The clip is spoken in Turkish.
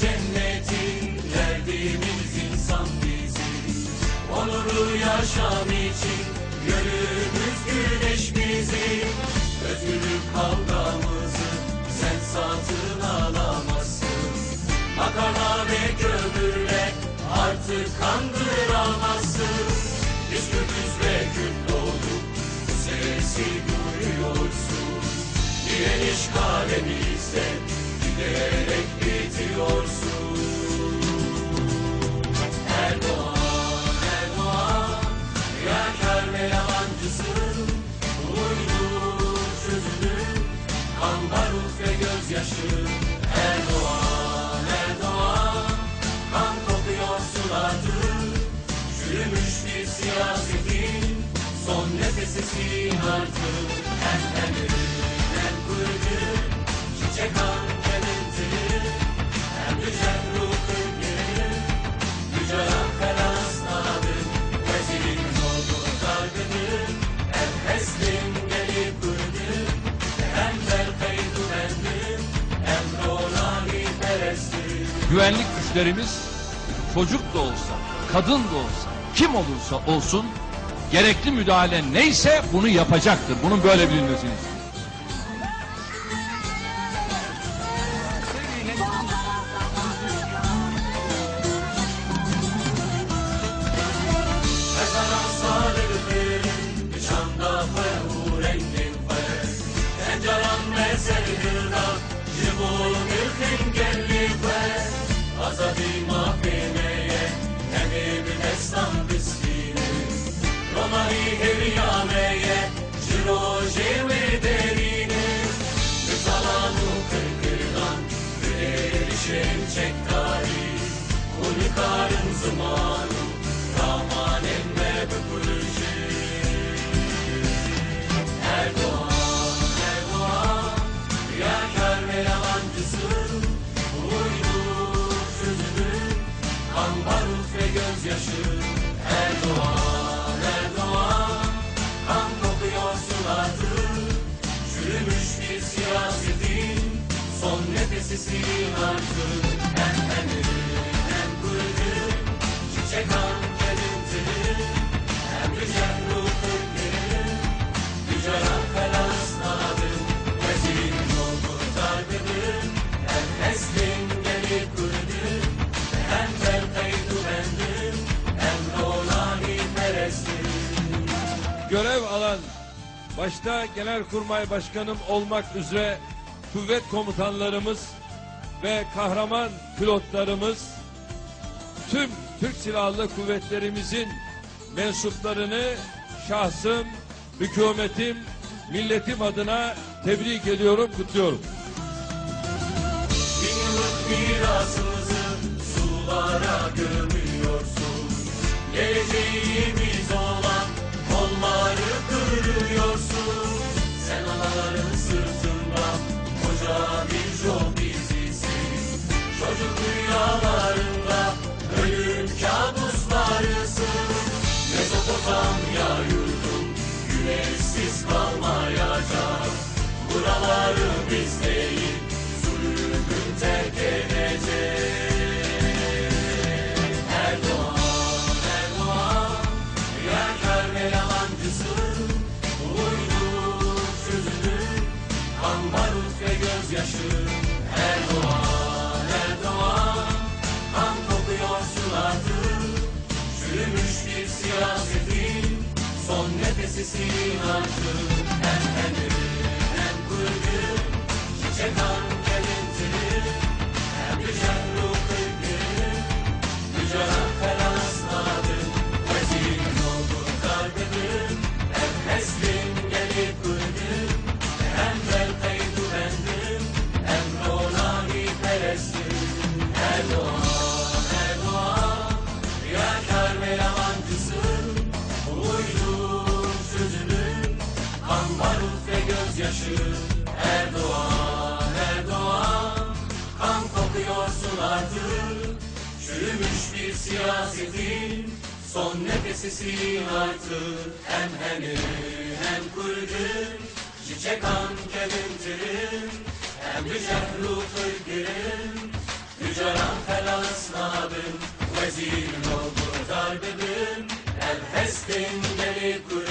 cennetin derdimiz insan biziz. Onurlu yaşam için Kan barut ve gözyaşı Erdoğan, Erdoğan Kan kokuyorsun artık Çürümüş bir siyasetin Son nefesisin artık Hem emir hem kuyucu Çiçek an Güvenlik güçlerimiz çocuk da olsa, kadın da olsa, kim olursa olsun gerekli müdahale neyse bunu yapacaktır. Bunun böyle bilinmesini istiyorum. Erişim çek tarih Unikarın zamanı nefesisin artık Hem emir hem kuyucu Çiçek an kelintili Hem güzel ruh kırgını Mücadele felas nadir Vezir oldu darbedir Hem eslim gelip kurdu Hem kaydı bendim Hem rolani perestim görev alan başta Genelkurmay Başkanım olmak üzere kuvvet komutanlarımız ve kahraman pilotlarımız tüm Türk Silahlı Kuvvetlerimizin mensuplarını şahsım, hükümetim, milletim adına tebrik ediyorum, kutluyorum. Bin yıllık mirasımızı nefesisin artık görüşürüz. Erdoğan Erdoğan Kan kokuyorsun artık. Çürümüş bir siyasetin Son nefesisin artık. Hem heni hem kurdun Çiçekan kelimtirin Hem cehru kırgırın Gücaran felasnadın Vezir oldu darbedin El hestin geri kurdun